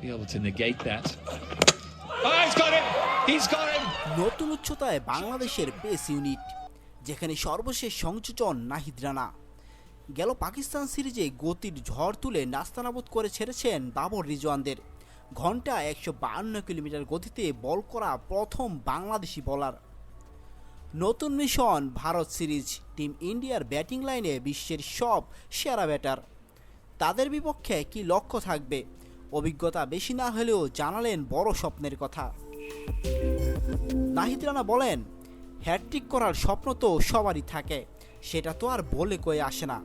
be able to negate that. Oh, he's got him! He's got him! নতুন উচ্চতায় বাংলাদেশের pace unit যেখানে সর্বশেষ সংযোজন নাহিদ রানা গেল পাকিস্তান সিরিজে গতির ঝড় তুলে নাস্তানাবুদ করে ছেড়েছেন বাবর রিজওয়ানদের ঘণ্টা একশো বাহান্ন কিলোমিটার গতিতে বল করা প্রথম বাংলাদেশি বলার নতুন মিশন ভারত সিরিজ টিম ইন্ডিয়ার ব্যাটিং লাইনে বিশ্বের সব সেরা ব্যাটার তাদের বিপক্ষে কি লক্ষ্য থাকবে অভিজ্ঞতা বেশি না হলেও জানালেন বড় স্বপ্নের কথা। নাহিদ রানা বলেন হ্যাট্রিক করার স্বপ্ন তো সবারই থাকে, সেটা তো আর বলে কয়ে আসে না।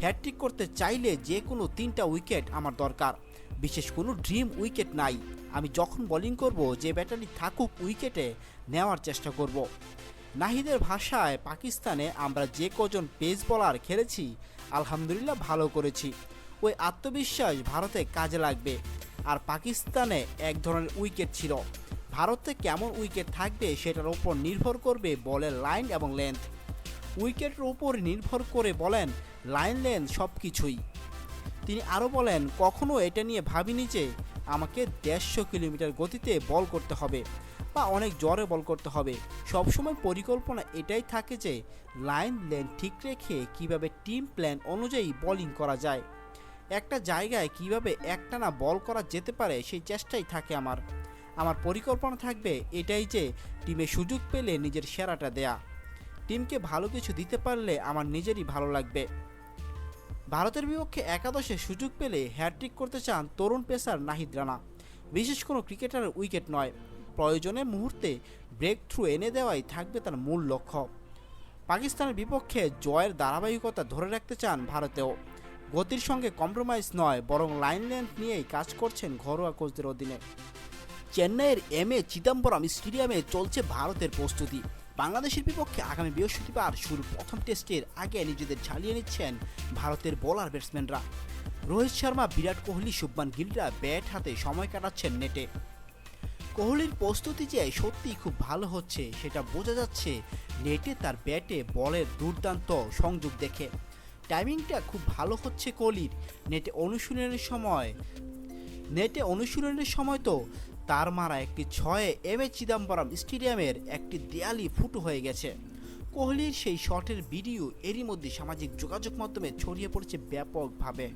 হ্যাট্রিক করতে চাইলে যে কোনো তিনটা উইকেট আমার দরকার, বিশেষ কোনো ড্রিম উইকেট নাই। আমি যখন বোলিং করব, যে ব্যাটারি থাকুক উইকেটে, নেওয়ার চেষ্টা করব। নাহিদের ভাষায়, পাকিস্তানে আমরা যে কজন পেস বলার খেলেছি, আলহামদুলিল্লাহ ভালো করেছি। ওই আত্মবিশ্বাস ভারতে কাজে লাগবে। আর পাকিস্তানে এক ধরনের উইকেট ছিল। ভারতে কেমন উইকেট থাকবে সেটার উপর নির্ভর করবে বলের লাইন এবং লেন্থ। উইকেটের উপর নির্ভর করে বলেন লাইন লেন্থ সব কিছুই তিনি আরও বলেন, কখনো এটা নিয়ে ভাবিনি যে আমাকে দেড়শো কিলোমিটার গতিতে বল করতে হবে বা অনেক জ্বরে বল করতে হবে। সবসময় পরিকল্পনা এটাই থাকে যে লাইন লেন ঠিক রেখে কীভাবে টিম প্ল্যান অনুযায়ী বোলিং করা যায়। একটা জায়গায় কীভাবে একটানা বল করা যেতে পারে সেই চেষ্টাই থাকে আমার। আমার পরিকল্পনা থাকবে এটাই যে টিমে সুযোগ পেলে নিজের সেরাটা দেয়া। টিমকে ভালো কিছু দিতে পারলে আমার নিজেরই ভালো লাগবে। ভারতের বিপক্ষে একাদশে সুযোগ পেলে হ্যাট্রিক করতে চান তরুণ পেসার নাহিদ রানা। বিশেষ কোনো ক্রিকেটারের উইকেট নয়। প্রয়োজনের মুহূর্তে ব্রেক থ্রু এনে দেওয়াই থাকবে তার মূল লক্ষ্য। পাকিস্তানের বিপক্ষে জয়ের ধারাবাহিকতা ধরে রাখতে চান ভারতেও। গতির সঙ্গে কম্প্রোমাইজ নয়, বরং লাইন লেন্থ নিয়েই কাজ করছেন ঘরোয়া কোচদের অধীনে। চেন্নাইয়ের এম এ চিদম্বরম স্টেডিয়ামে চলছে ভারতের প্রস্তুতি। বাংলাদেশের বিপক্ষে আগামী বৃহস্পতিবার শুরু প্রথম টেস্টের আগে নিজেদের ঝালিয়ে নিচ্ছেন ভারতের বোলার ব্যাটসম্যানরা রোহিত শর্মা, বিরাট কোহলি, শুভমান গিলরা ব্যাট হাতে সময় কাটাচ্ছেন নেটে। কোহলির প্রস্তুতি যে সত্যিই খুব ভালো হচ্ছে, সেটা বোঝা যাচ্ছে নেটে তার ব্যাটে বলের দুর্দান্ত সংযোগ দেখে। টাইমিংটা খুব ভালো হচ্ছে কোহলির নেটে অনুশীলনের সময়। নেটে অনুশীলনের সময় তো তার মারা একটি ছয়ে এম এ চিদাম্বরম স্টেডিয়ামের একটি দেয়ালি ফুটো হয়ে গেছে। কোহলির সেই শটের ভিডিও এরই মধ্যে সামাজিক যোগাযোগ মাধ্যমে ছড়িয়ে পড়েছে ব্যাপকভাবে।